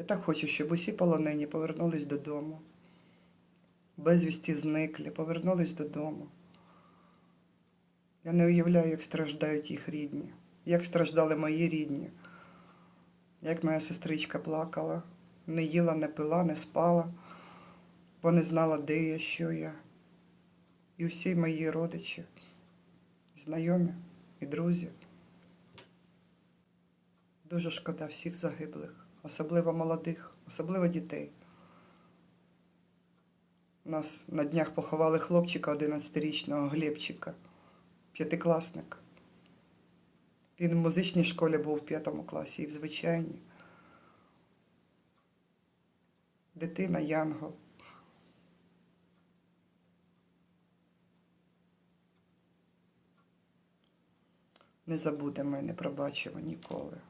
Я так хочу, щоб усі полонені повернулись додому. Безвісті зниклі, повернулись додому. Я не уявляю, як страждають їх рідні, як страждали мої рідні, як моя сестричка плакала, не їла, не пила, не спала, бо не знала, де я, що я. І всі мої родичі, знайомі і друзі. Дуже шкода всіх загиблих, особливо молодих, особливо дітей. У нас на днях поховали хлопчика 11-річного Глебчика, п'ятикласник. Він в музичній школі був в п'ятому класі і в звичайній. Дитина Янгол. Не забудемо і не пробачимо ніколи.